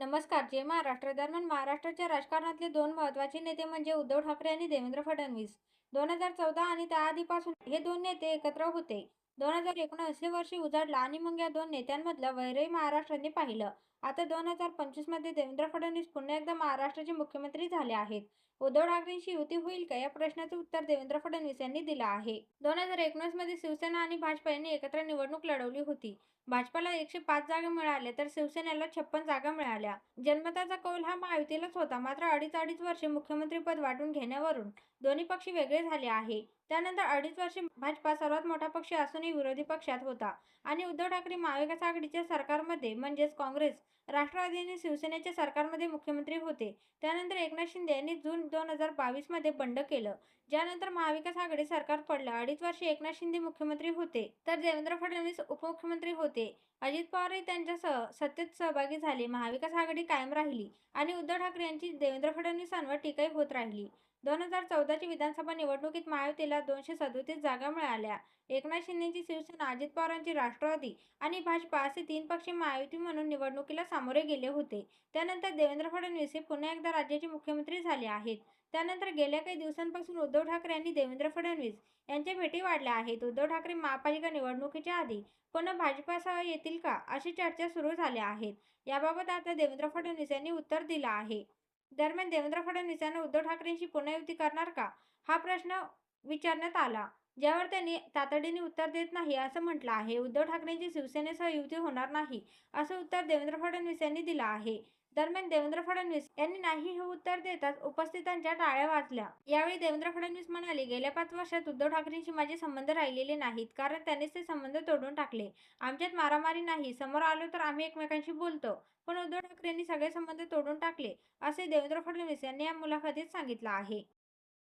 नमस्कार जय महाराष्ट्र दरम्यान महाराष्ट्राच्या राजकारणातले दोन महत्त्वाचे नेते म्हणजे उद्धव ठाकरे आणि देवेंद्र फडणवीस. दोन हजार चौदा आणि त्याआधीपासून हे दोन नेते एकत्र होते. दोन हजार एकोणऐंशी वर्षी उजाडला आणि मग या दोन नेत्यांमधलं वैरही महाराष्ट्राने पाहिलं. आता दोन हजार पंचवीसमध्ये देवेंद्र फडणवीस पुन्हा एकदा महाराष्ट्राचे मुख्यमंत्री झाले आहेत. उद्धव ठाकरेंशी युती होईल का? या प्रश्नाचं उत्तर देवेंद्र फडणवीस यांनी दिलं आहे. दोन हजार एकोणीसमध्ये शिवसेना आणि भाजपा यांनी एकत्र निवडणूक लढवली होती. भाजपाला एकशे पाच जागा मिळाल्या तर शिवसेनेला छप्पन जागा मिळाल्या. जनमताचा कौल हा महायुतीलाच होता. मात्र अडीच अडीच वर्षे मुख्यमंत्रीपद वाटून घेण्यावरून दोन्ही पक्ष वेगळे झाले आहे. त्यानंतर अडीच वर्षे भाजपा सर्वात मोठा पक्ष असूनही विरोधी पक्षात होता. आणि उद्धव ठाकरे महाविकास आघाडीच्या सरकारमध्ये म्हणजेच काँग्रेस राष्ट्रवादी आणि शिवसेनेच्या सरकारमध्ये मुख्यमंत्री होते. त्यानंतर एकनाथ शिंदे यांनी जून दोन हजार बावीसमध्ये बंड केलं. ज्यानंतर महाविकास आघाडी सरकार पडलं. अडीच वर्षे एकनाथ शिंदे मुख्यमंत्री होते. तर देवेंद्र फडणवीस उपमुख्यमंत्री होते. अजित पवारही त्यांच्यासह सत्तेत सहभागी झाले. महाविकास आघाडी कायम राहिली आणि उद्धव ठाकरे यांची देवेंद्र फडणवीसांवर टीकाही होत राहिली. दोन हजार चौदाची विधानसभा निवडणुकीत महायुतीला दोनशे सदोतीस जागा मिळाल्या. एकनाथ शिंदेची शिवसेना अजित पवारांची राष्ट्रवादी आणि भाजपा असे तीन पक्ष महायुती म्हणून निवडणुकीला सामोरे गेले होते. त्यानंतर देवेंद्र फडणवीस हे पुन्हा एकदा राज्याचे मुख्यमंत्री झाले आहेत. त्यानंतर गेल्या काही दिवसांपासून उद्धव ठाकरे यांनी देवेंद्र फडणवीस यांच्या भेटी वाढल्या आहेत. उद्धव ठाकरे महापालिका निवडणुकीच्या आधी पुन्हा भाजपासह येतील का अशी चर्चा सुरू झाल्या आहेत. याबाबत आता देवेंद्र फडणवीस यांनी उत्तर दिलं आहे. दरम्यान देवेंद्र फडणवीसांना उद्धव ठाकरेंशी पुन्हा युती करणार का? हा प्रश्न विचारण्यात आला. ज्यावर त्यांनी तातडीने उत्तर देत नाही असं म्हटलं आहे. उद्धव ठाकरेंची शिवसेनेसह युती होणार नाही असं उत्तर देवेंद्र फडणवीस यांनी दिलं आहे. दरम्यान देवेंद्र फडणवीस यांनी नाही हे उत्तर देताच उपस्थितांच्या टाळ्या वाजल्या. यावेळी देवेंद्र फडणवीस म्हणाले गेल्या पाच वर्षात उद्धव ठाकरेंशी माझे संबंध राहिलेले नाहीत. कारण त्यांनीच ते संबंध तोडून टाकले. आमच्यात मारामारी नाही. समोर आलो तर आम्ही एकमेकांशी बोलतो. पण उद्धव ठाकरेंनी सगळे संबंध तोडून टाकले असे देवेंद्र फडणवीस यांनी या मुलाखतीत सांगितलं आहे.